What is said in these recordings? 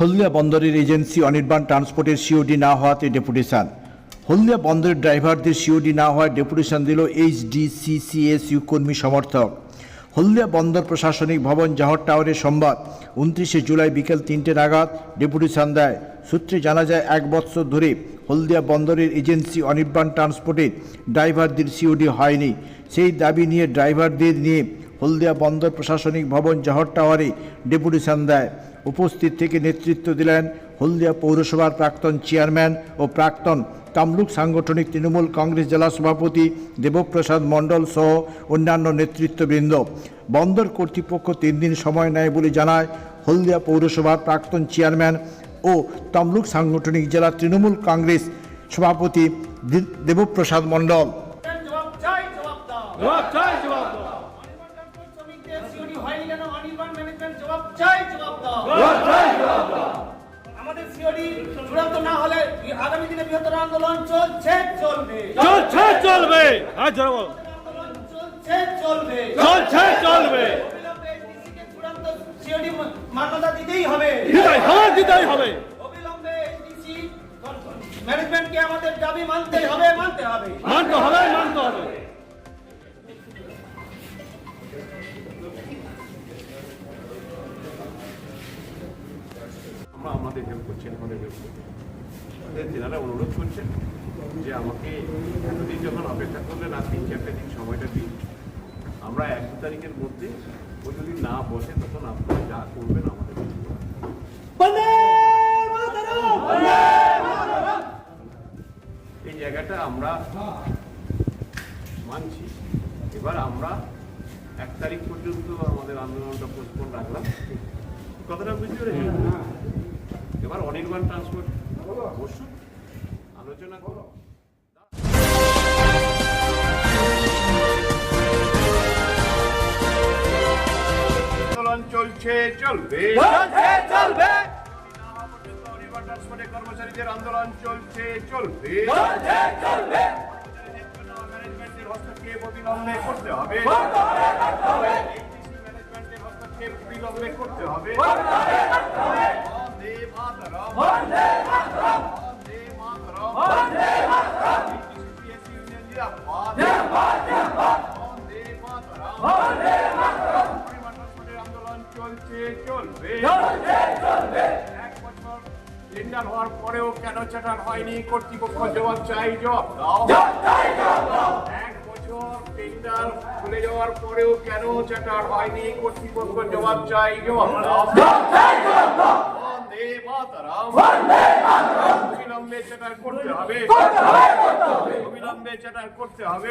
হলদিয়া বন্দরের agency Anirban ট্রান্সপোর্টের COD না হওয়াতে ডেপুটেশন। হলদিয়া বন্দরের ড্রাইভারদের সিওডি না হওয়ায় ডেপুটেশন দিল এইচডিসিসিএসইউ কর্মী সমর্থক। হলদিয়া বন্দর প্রশাসনিক ভবন জাহর টাওয়ারে সোমবার উনত্রিশে জুলাই বিকেল তিনটে নাগাদ ডেপুটেশন দেয়। সূত্রে জানা যায়, এক বছর ধরে হলদিয়া বন্দরের এজেন্সি অনির্বাণ ট্রান্সপোর্টের ড্রাইভারদের সিওডি হয়নি। সেই দাবি নিয়ে ড্রাইভারদের নিয়ে হলদিয়া বন্দর প্রশাসনিক ভবন জহর টাওয়ারে ডেপুটেশন দেয় উপস্থিত থেকে নেতৃত্ব দিলেন হলদিয়া পৌরসভার প্রাক্তন চেয়ারম্যান ও প্রাক্তন তামলুক সাংগঠনিক তৃণমূল কংগ্রেস জেলা সভাপতি দেবপ্রসাদ মণ্ডল সহ অন্যান্য নেতৃত্ববৃন্দ। বন্দর কর্তৃপক্ষ তিন দিন সময় নেয় বলে জানায় হলদিয়া পৌরসভার প্রাক্তন চেয়ারম্যান ও তমলুক সাংগঠনিক জেলা তৃণমূল কংগ্রেস সভাপতি দেবপ্রসাদ মণ্ডল। চূড়ান্ত না হলে আগামী দিনে বৃহত্তর আন্দোলন চলছে চলবে। চলছে চলবে। হ্যাঁ জোরে বলো। চলছে চলবে। চলছে চলবে। মান্যতা দিতেই হবে। দিতেই হবে দিতেই হবে। অবিলম্বে ম্যানেজমেন্টকে আমাদের দাবি মানতে হবে মানতে হবে। মানতে হবে মানতে হবে। আমরা আমাদের হেল্প করছেন আমাদের হেল্প করছেন। তেনারা অনুরোধ করছেন যে আমাকে এতদিন যখন অপেক্ষা করলেন আর তিন চারটে দিন সময়টা দিন আমরা এক তারিখের মধ্যে ও যদি না বসে তখন আপনারা যা করবেন আমাদের এই জায়গাটা আমরা মানছি। এবার আমরা এক তারিখ পর্যন্ত আমাদের আন্দোলনটা পোস্টপোন রাখলাম। কথাটা বুঝতে পেরেছেন? এবার অনির্বাণ ট্রান্সপোর্ট বসুন আলোচনা করো। চলছে চলবে। চলবে। ট্রান্সপোর্টের কর্মচারীদের আন্দোলন চলছে চলবে। কর্মচারীদের জন্য ম্যানেজমেন্টের হস্তক্ষেপ অবিলম্বে করতে হবে। ম্যানেজমেন্টের হস্তক্ষেপ বিলম্বে করতে হবে। আন্দোলন চলছে চলবে এক বছর টেন্ডার হওয়ার পরেও কেন চাটার হয়নি কর্তৃপক্ষ জবাব চাই জবাব দাও এক বছর টেন্ডার খুলে যাওয়ার পরেও কেন চাটার হয়নি কর্তৃপক্ষ জবাব চাই জবাব দাও বন্দে মাতরম অবিলম্বে চাটার করতে হবে। অবিলম্বে চাটার করতে হবে।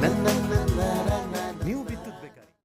na na na na.